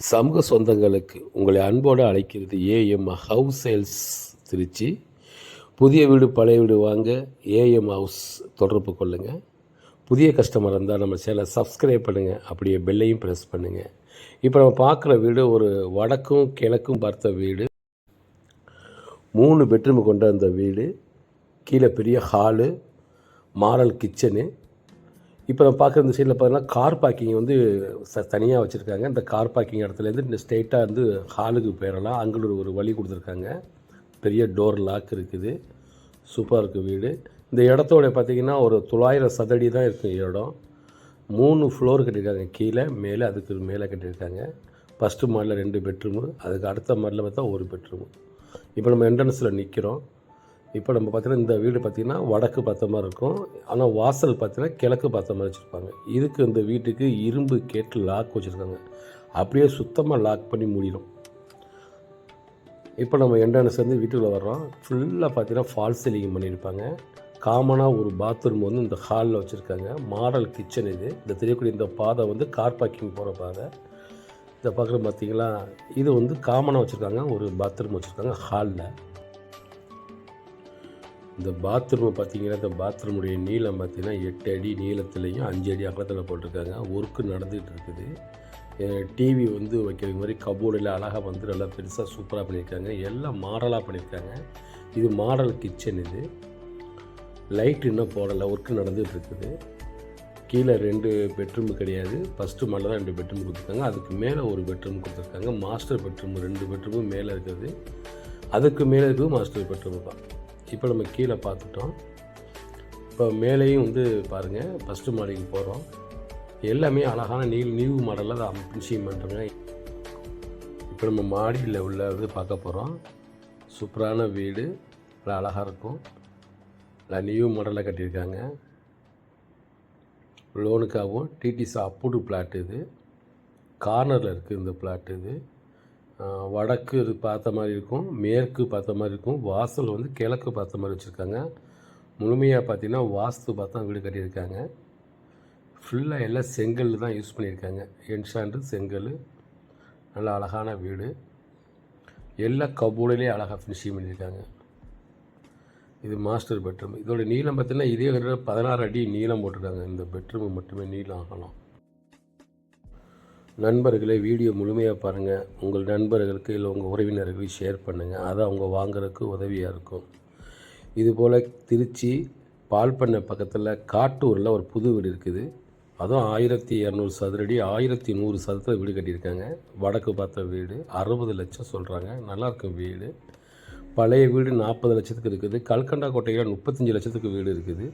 சமூக சொந்தங்களுக்கு உங்களை அன்போடு அழைக்கிறது ஏஎம் ஹவுஸ் சேல்ஸ் திருச்சி. புதிய வீடு பழைய வீடு வாங்க ஏஎம் ஹவுஸ் தொடர்பு கொள்ளுங்கள் புதிய கஸ்டமர் இருந்தால் நம்ம சேனலை சப்ஸ்கிரைப் பண்ணுங்கள் அப்படியே பெல்லையும் ப்ரெஸ் பண்ணுங்கள் இப்போ நம்ம பார்க்குற வீடு ஒரு வடக்கும் கிழக்கும் பார்த்த வீடு. மூணு பெட்ரூம் கொண்ட அந்த வீடு. கீழே பெரிய ஹாலு மாரல் கிச்சனு இப்போ நம்ம பார்க்குற இந்த சைடில் பார்த்தீங்கன்னா கார் பார்க்கிங் வந்து ச தனியாக வச்சுருக்காங்க. இந்த கார் பார்க்கிங் இடத்துலேருந்து இந்த ஸ்ட்ரெயிட்டாக வந்து ஹாலுக்கு போயிடலாம். அங்கே ஒரு ஒரு வழி கொடுத்துருக்காங்க. பெரிய டோர் லாக் இருக்குது. சூப்பராக இருக்குது வீடு. இந்த இடத்தோட பார்த்திங்கன்னா ஒரு தொள்ளாயிரம் சதடி தான் இருக்கும் இடம். மூணு ஃப்ளோர் கட்டியிருக்காங்க. கீழே மேலே அதுக்கு மேலே கட்டியிருக்காங்க. ஃபஸ்ட்டு மாடில் ரெண்டு பெட்ரூமு அதுக்கு அடுத்த மாடலில் பார்த்தா ஒரு பெட்ரூமு இப்போ நம்ம என்ட்ரன்ஸில் நிற்கிறோம் இப்போ நம்ம பார்த்தீங்கன்னா இந்த வீடு பார்த்திங்கன்னா வடக்கு பார்த்த மாதிரி இருக்கும். ஆனால் வாசல் பார்த்தீங்கன்னா கிழக்கு பார்த்த மாதிரி வச்சுருப்பாங்க. இதுக்கு இந்த வீட்டுக்கு இரும்பு கேட்டு லாக் வச்சுருக்காங்க. அப்படியே சுத்தமாக லாக் பண்ணி மூடிடும் இப்போ நம்ம என்ட்ரன்ஸ் வந்து வீட்டுக்குள்ளே வர்றோம். ஃபுல்லாக பார்த்தீங்கன்னா ஃபால் சீலிங் பண்ணியிருப்பாங்க. காமனாக ஒரு பாத்ரூம் வந்து இந்த ஹாலில் வச்சுருக்காங்க. மாடல் கிச்சன் இது. இந்த தெரியக்கூடிய இந்த பாதை வந்து கார் பார்க்கிங் போகிற பாதை. இதை பார்க்குற பார்த்தீங்களா இது வந்து காமனாக வச்சுருக்காங்க. ஒரு பாத்ரூம் வச்சுருக்காங்க ஹாலில் இந்த பாத்ரூமை பார்த்தீங்கன்னா இந்த பாத்ரூமுடைய நீளம் பார்த்தீங்கன்னா எட்டு அடி நீளத்துலேயும் அஞ்சு அடி அகலத்தில் போட்டிருக்காங்க. ஒர்க்கு நடந்துகிட்டு இருக்குது. டிவி வந்து வைக்கிற மாதிரி கபோர்டில் அழகாக வந்து நல்லா பெருசாக சூப்பராக பண்ணியிருக்காங்க. எல்லாம் மாடலாக பண்ணியிருக்காங்க. இது மாடல் கிச்சன் இது. லைட் இன்னும் போடலை. ஒர்க்கு நடந்துகிட்டு இருக்குது. கீழே ரெண்டு பெட்ரூம் கிடையாது. ஃபஸ்ட்டு மேலே தான் ரெண்டு பெட்ரூம் கொடுத்துருக்காங்க. அதுக்கு மேலே ஒரு பெட்ரூம் கொடுத்துருக்காங்க. மாஸ்டர் பெட்ரூம் ரெண்டு பெட்ரூமும் மேலே இருக்குது. அதுக்கு மேலே இருக்குது மாஸ்டர் பெட்ரூம் தான் இப்போ நம்ம கீழே பார்த்துட்டோம். இப்போ மேலேயும் வந்து பாருங்கள் ஃபஸ்ட்டு மாடிக்கு போகிறோம் எல்லாமே அழகான நீல் நியூ மாடலில் தான் ஃபினிஷிங் பண்ணுறோங்க இப்போ நம்ம மாடியில் உள்ள வந்து பார்க்க போகிறோம் சூப்பரான வீடு நல்லா அழகாக இருக்கும். நல்லா நியூ மாடலில் கட்டியிருக்காங்க. லோனுக்காகவும் டிடிசி அப்ரூவ்டு பிளாட் இது. கார்னரில் இருக்குது இந்த பிளாட் இது. வடக்கு இது பார்த்த மாதிரி இருக்கும் மேற்கு பார்த்த மாதிரி இருக்கும் வாசல் வந்து கிழக்கு பார்த்த மாதிரி வச்சுருக்காங்க. முழுமையாக பார்த்தீங்கன்னா வாஸ்து பார்த்தா வீடு கட்டியிருக்காங்க. ஃபுல்லாக எல்லாம் செங்கல் தான் யூஸ் பண்ணியிருக்காங்க. என்ஷாண்டு செங்கல் நல்ல அழகான வீடு. எல்லா கபோர்டுலேயும் அழகாக ஃபினிஷிங் பண்ணியிருக்காங்க. இது மாஸ்டர் பெட்ரூம் இதோட நீளம் பார்த்திங்கன்னா இதே பதினாறு அடி நீளம் போட்டிருக்காங்க. இந்த பெட்ரூம் மட்டுமே நீளம் ஆகலாம் நண்பர்களே வீடியோ முழுமையாக பாருங்கள் உங்கள் நண்பர்களுக்கு இல்லை உங்கள் உறவினர்களுக்கு ஷேர் பண்ணுங்கள் அது அவங்க வாங்குறதுக்கு உதவியாக இருக்கும். இதுபோல் திருச்சி பால் பண்ணை பக்கத்தில் காட்டூரில் ஒரு புது வீடு இருக்குது. அதுவும் ஆயிரத்தி இரநூறு சதுரடி ஆயிரத்தி நூறு சதுரத்தில் வீடு கட்டியிருக்காங்க. வடக்கு பார்த்த வீடு அறுபது லட்சம் சொல்கிறாங்க நல்லாயிருக்கும் வீடு. பழைய வீடு நாற்பது லட்சத்துக்கு இருக்குது. கல்கண்டா கோட்டையில் முப்பத்தஞ்சு லட்சத்துக்கு வீடு இருக்குது.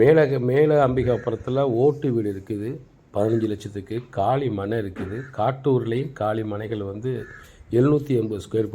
மேலே மேலே அம்பிகாபுரத்தில் ஓட்டு வீடு இருக்குது. பதினஞ்சு லட்சத்துக்கு காலி மனை இருக்குது. காட்டூர்லேயும் காலி மனைகள் வந்து எழுநூற்றி எண்பது ஸ்கொயர்